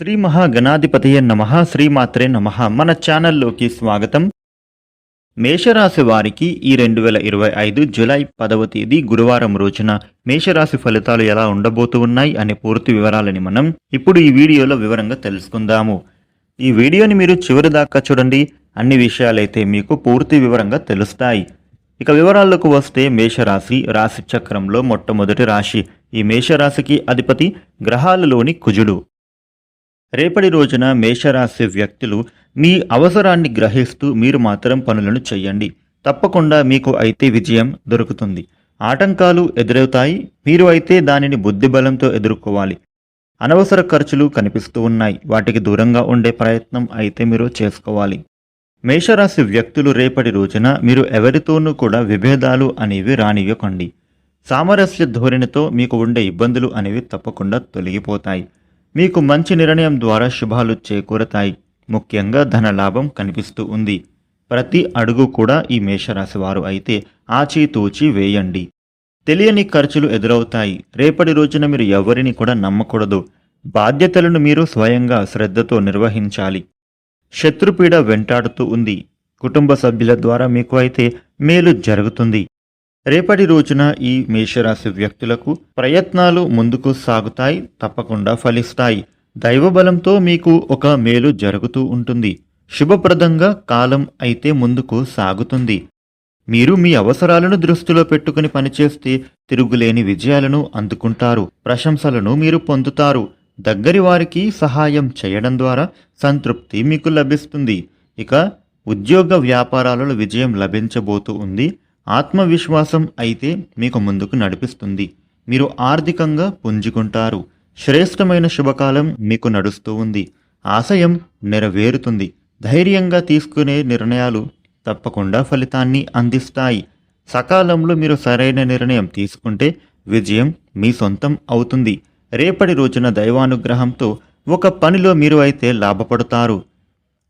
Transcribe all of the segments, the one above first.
శ్రీ మహాగణాధిపతయ నమ శ్రీమాత్రే నమ. మన ఛానల్లోకి స్వాగతం. మేషరాశి వారికి ఈ రెండు వేల ఇరవై ఐదు జులై పదవ తేదీ గురువారం రోజున మేషరాశి ఫలితాలు ఎలా ఉండబోతూ ఉన్నాయి అనే పూర్తి వివరాలని మనం ఇప్పుడు ఈ వీడియోలో వివరంగా తెలుసుకుందాము. ఈ వీడియోని మీరు చివరి దాకా చూడండి. అన్ని విషయాలైతే మీకు పూర్తి వివరంగా తెలుస్తాయి. ఇక వివరాల్లోకి వస్తే మేషరాశి రాశి చక్రంలో మొట్టమొదటి రాశి. ఈ మేషరాశికి అధిపతి గ్రహాలలోని కుజుడు. రేపటి రోజున మేషరాశి వ్యక్తులు మీ అవసరాన్ని గ్రహిస్తూ మీరు మాత్రం పనులను చేయండి తప్పకుండా మీకు అయితే విజయం దొరుకుతుంది. ఆటంకాలు ఎదురవుతాయి. మీరు అయితే దానిని బుద్ధిబలంతో ఎదుర్కోవాలి. అనవసర ఖర్చులు కనిపిస్తూ ఉన్నాయి. వాటికి దూరంగా ఉండే ప్రయత్నం అయితే మీరు చేసుకోవాలి. మేషరాశి వ్యక్తులు రేపటి రోజున మీరు ఎవరితోనూ కూడా విభేదాలు అనేవి రానివ్వకండి. సామరస్య ధోరణితో మీకు ఉండే ఇబ్బందులు అనేవి తప్పకుండా తొలగిపోతాయి. మీకు మంచి నిర్ణయం ద్వారా శుభాలు చేకూరతాయి ముఖ్యంగా ధన లాభం కనిపిస్తూ ఉంది. ప్రతి అడుగు కూడా ఈ మేషరాశి వారు అయితే ఆచితూచి వేయండి. తెలియని ఖర్చులు ఎదురవుతాయి. రేపటి రోజున మీరు ఎవరిని కూడా నమ్మకూడదు. బాధ్యతలను మీరు స్వయంగా శ్రద్ధతో నిర్వహించాలి. శత్రుపీడ వెంటాడుతూ ఉంది. కుటుంబ సభ్యుల ద్వారా మీకు అయితే మేలు జరుగుతుంది. రేపటి రోజున ఈ మేషరాశి వ్యక్తులకు ప్రయత్నాలు ముందుకు సాగుతాయి తప్పకుండా ఫలిస్తాయి. దైవబలంతో మీకు ఒక మేలు జరుగుతూ ఉంటుంది. శుభప్రదంగా కాలం అయితే ముందుకు సాగుతుంది. మీరు మీ అవసరాలను దృష్టిలో పెట్టుకుని పనిచేస్తే తిరుగులేని విజయాలను అందుకుంటారు. ప్రశంసలను మీరు పొందుతారు. దగ్గరి వారికి సహాయం చేయడం ద్వారా సంతృప్తి మీకు లభిస్తుంది. ఇక ఉద్యోగ వ్యాపారాలలో విజయం లభించబోతూ ఉంది. ఆత్మవిశ్వాసం అయితే మీకు ముందుకు నడిపిస్తుంది. మీరు ఆర్థికంగా పుంజుకుంటారు. శ్రేష్టమైన శుభకాలం మీకు నడుస్తూ ఉంది. ఆశయం నెరవేరుతుంది. ధైర్యంగా తీసుకునే నిర్ణయాలు తప్పకుండా ఫలితాన్ని అందిస్తాయి. సకాలంలో మీరు సరైన నిర్ణయం తీసుకుంటే విజయం మీ సొంతం అవుతుంది. రేపటి రోజున దైవానుగ్రహంతో ఒక పనిలో మీరు అయితే లాభపడతారు.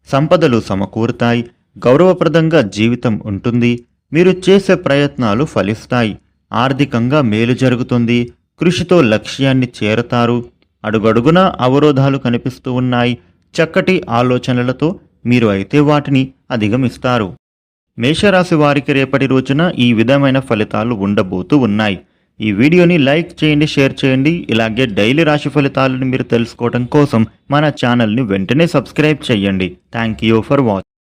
సంపదలు సమకూరుతాయి. గౌరవప్రదంగా జీవితం ఉంటుంది. మీరు చేసే ప్రయత్నాలు ఫలిస్తాయి. ఆర్థికంగా మేలు జరుగుతుంది. కృషితో లక్ష్యాన్ని చేరతారు. అడుగడుగునా అవరోధాలు కనిపిస్తూ ఉన్నాయి. చక్కటి ఆలోచనలతో మీరు అయితే వాటిని అధిగమిస్తారు. మేషరాశి వారికి రేపటి రోజున ఈ విధమైన ఫలితాలు ఉండబోతూ ఉన్నాయి. ఈ వీడియోని లైక్ చేయండి షేర్ చేయండి. ఇలాగే డైలీ రాశి ఫలితాలను మీరు తెలుసుకోవడం కోసం మన ఛానల్ని వెంటనే సబ్స్క్రైబ్ చేయండి. Thank you for watch